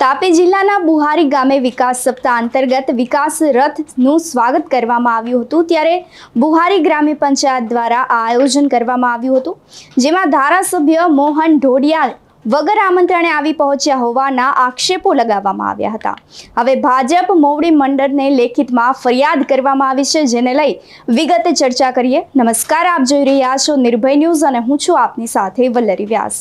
તાપી જિલ્લાના બુહારી ગામે વિકાસ સપ્તાહ અંતર્ગત વિકાસ રથનું સ્વાગત કરવામાં આવ્યું હતું. ત્યારે બુહારી ગ્રામ્ય પંચાયત દ્વારા આ આયોજન કરવામાં આવ્યું હતું. જેમાં ધારાસભ્ય મોહન ઢોડિયાલ વગર આમંત્રણે આવી પહોંચ્યા હોવાના આક્ષેપો લગાવવામાં આવ્યા હતા. હવે ભાજપ મોવડી મંડળને લેખિતમાં ફરિયાદ કરવામાં આવી છે, જેને લઈ વિગતે ચર્ચા કરીએ. નમસ્કાર, આપ જોઈ રહ્યા છો નિર્ભય ન્યૂઝ અને હું છું આપની સાથે વલ્લરી વ્યાસ.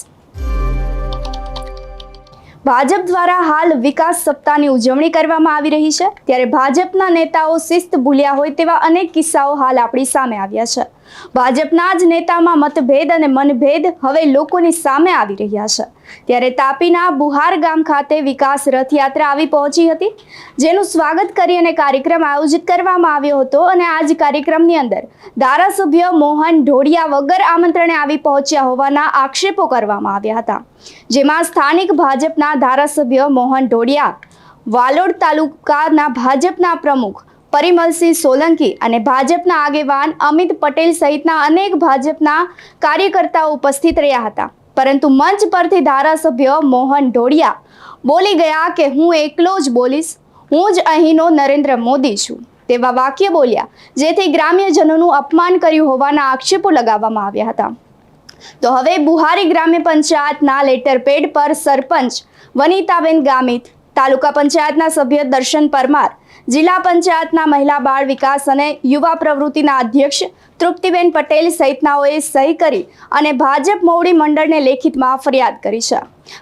ભાજપ દ્વારા હાલ વિકાસ સપ્તાહની ઉજવણી કરવામાં આવી રહી છે. ત્યારે ભાજપના નેતાઓ શિસ્ત ભૂલ્યા હોય તેવા અનેક કિસ્સાઓ હાલ આપણી સામે આવ્યા છે. ભાજપના જ નેતામાં મતભેદ અને મનભેદ હવે લોકોની સામે આવી રહ્યા છે. ત્યારે તાપીના બુહાર ગામ ખાતે વિકાસ રથયાત્રા આવી પહોંચી હતી, જેનું સ્વાગત કરી અને કાર્યક્રમ આયોજિત કરવામાં આવ્યો હતો અને આ જ કાર્યક્રમની અંદર ધારાસભ્ય મોહન ઢોડિયા વગર આમંત્રણે આવી પહોંચ્યા હોવાના આક્ષેપો કરવામાં આવ્યા હતા. જેમાં સ્થાનિક ભાજપના ધારાસભ્ય મોહન ઢોડિયા, વાલોડ તાલુકાના ભાજપના પ્રમુખ પરિમલસિંહ સોલંકી અને ભાજપના આગેવાન અમિત પટેલ સહિતના અનેક ભાજપના કાર્યકર્તાઓ ઉપસ્થિત રહ્યા હતા. પરંતુ મંચ પરથી ધારાસભ્ય મોહન ઢોડિયા બોલી ગયા કે, હું એકલો જ બોલીશ. હું જ અહીંનો નરેન્દ્ર મોદી છું. તેવા વાક્ય બોલ્યા, જેથી ગ્રામ્યજનોનું અપમાન કર્યું હોવાના આક્ષેપો લગાવવામાં આવ્યા હતા. તો હવે બુહારી ગ્રામ્ય પંચાયતના લેટર પેડ પર સરપંચ વનિતાબેન ગામિત, તાલુકા પંચાયતના સભ્ય દર્શન પરમાર જિલ્લા પંચાયતના મહિલા બાળ વિકાસ અને યુવા પ્રવૃત્તિના અધ્યક્ષ તૃપ્તિબેન પટેલ સહિતનાઓએ સહી કરી અને ભાજપ મોવડી મંડળને લેખિતમાં ફરિયાદ કરી છે.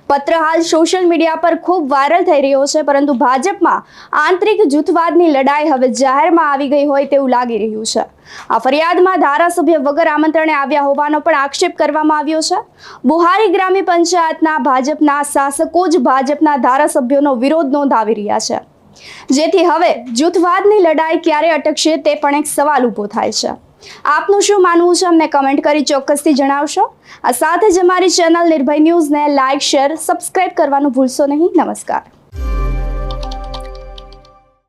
પત્ર હાલ સોશિયલ મીડિયા પર ખૂબ વાયરલ થઈ રહ્યો છે, પરંતુ ભાજપમાં આંતરિક જૂથવાદની લડાઈ હવે જાહેરમાં આવી ગઈ હોય તેવું લાગી રહ્યું છે. આ ફરિયાદમાં ધારાસભ્ય વગર આમંત્રણે આવ્યા હોવાનો પણ આક્ષેપ કરવામાં આવ્યો છે. બુહારી ગ્રામ્ય પંચાયતના ભાજપના શાસકો જ ભાજપના ધારાસભ્યોનો વિરોધ નોંધાવી રહ્યા છે. જેથી હવે જૂથવાદની લડાઈ ક્યારે અટકશે તે પણ એક સવાલ ઊભો થાય છે. આપનું શું માનવું છે? અમને કમેન્ટ કરી ચોક્કસથી જણાવશો. આ સાથે જ અમારી ચેનલ નિર્ભય ન્યૂઝને લાઇક શેર સબસ્ક્રાઇબ કરવાનું ભૂલશો નહીં. નમસ્કાર.